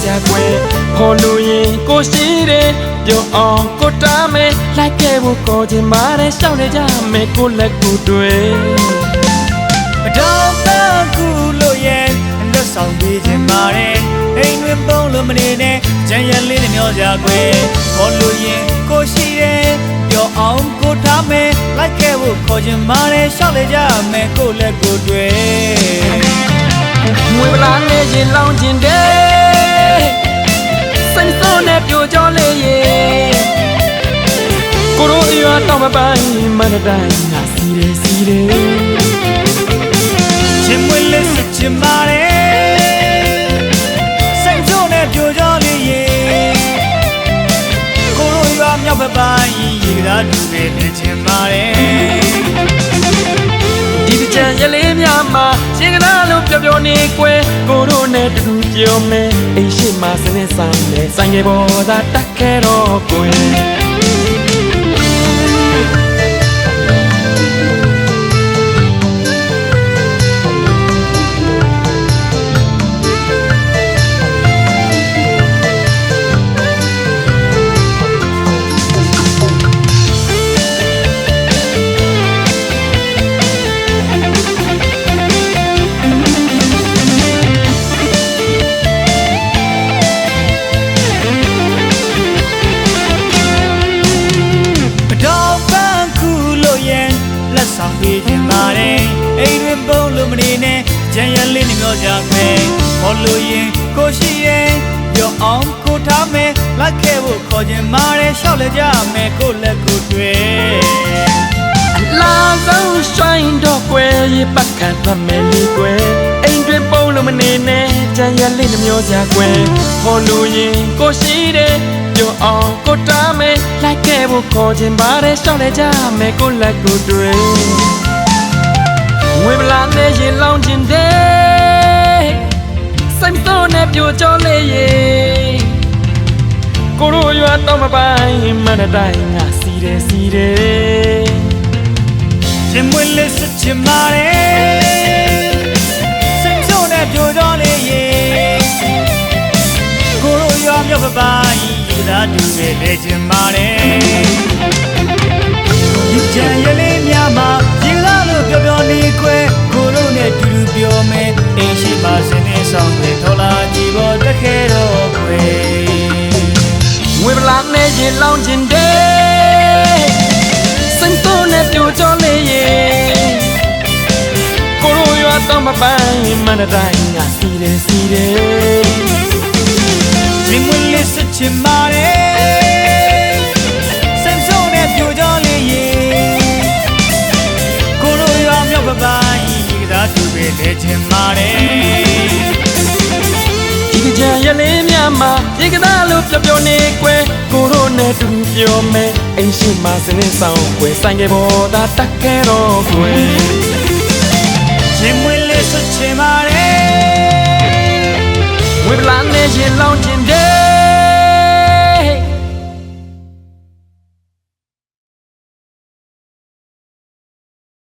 စရာကွယ်ခေါ်လို့ရင်ကိုရှိတယ်ပြောအောင်ကိုတားမယ်လိုက်ခဲ့ဖို့ခေါ်ချင်ပါတယ်ရှောက်နေကြမယ်ကိုလက်ကိုတွေ့မတော်ပန်းကူလို့ရဲ့လွတ်ဆောင်ပေးခြင်းပါတယ်အိမ်တွင်ပုံလို့မနေနဲ့ကြံရလေးနဲ့မျောကြကွယ်ခေါ်လို့ရင်ကိုရှိတယ်ပြောအောင်ကိုထားမယ်လိုက်ခဲ့ဖို့ခေါ်ခြင်းပါတယ်ရှောက်လေကြမယ်ကိုလက်ကိုတွေ့ငွေပလာနဲ့ရင်လောင်းခြင်းတဲ့စိတ်ဆိုးနဲ့ပြို ကြောလေးရေကိုရိုအရွာတော့မပိုင်းမနတိုင်းငါစီတယ်စီတယ်ချင်မွေးလေးစစ်ချင်ပါတယ်စိတ်ဆိုးနဲ့ပြိုကြောလေးရေကိုလိုရွာမြောက်ဘက်ပိုင်းရေကလာတူပဲနေချင်ပါတယ်ဒီပကြံရလေးများမှာရှင်ကနာလို့ပြောပြောနေကွယ်ကိုရိုနဲ့တူတူ ပြောမယ်အိမ်ရှိမှစနေဆိုင်လေဆိုင်ကေပေါ်သာတက်ခဲတော့ကွယ် ဆောင်ပေးခြင်းပါတယ်အိမ်တွင်ပုံလို့မနေနဲ့ကြံရလေးနဲ့မျောကြမယ်ခေါ်လို့ရင်ကိုရှိရဲ့ပြောအောင်ကိုထားမယ်လိုက်ခဲ့ဖို့ခေါ်ခြင်းပါတယ်ရှောက်လေကြမယ်ကိုလက်ကိုတွေ့လာဆုံးဆိုင်တော့ကွယ်ရေပတ်ခံထွက်မယ်လေကွယ်အိမ်တွင်ပုံလို့မနေနဲ့ကြံရလေးနှမျောစရာကွယ်ဟောလို့ရင်ကိုရှိတယ်ပြောအောင်ကိုတားမယ်လိုက်ခဲ့ဖို့ခေါ်ခြင်းပါတယ်ရှောက်လေကြမယ်ကိုလက်ကိုတွေ့ ဝေမလာနဲ့ရေလောင်းခြင်းတဲ့စိတ်ဆိုးနဲ့ပြိုကြောလေးရေကိုရိုရွာတော့မပိုင်းမနတိုင်းငါစီတယ်စီတယ်ရှင်မွေးလေးစစ်ချင်ပါတယ်စိတ်ဆိုးနဲ့ပြိုတော်လေးရေကိုလိုရွာမြောက်ပပိုင်းယူသာတူပဲလေချင်ပါတယ် လောင်းခြင်းတဲ့စိတ်ဆိုးနဲ့ပြိုကြောလေးရေကိုရိုရွာတော့မပိုင်းမနတိုင်းငါစီတယ်စီတယ်ရှင်မွေးလေးစစ်ချင်ပါတယ် ရလေးများမှာရေကသားလို့ပြောပြောနေကွယ်ကိုရိုနဲ့တူပြောမယ်အိမ်ရှိမှစနေဆောင်ကွယ်ဆိုင်ကေပေါ်သာတက်ခဲတော့ကွယ်ရှင်မွေးလေးဆွချင်ပါတယ်ဝေပလာနဲ့ရေလောင်းခြင်းတဲ့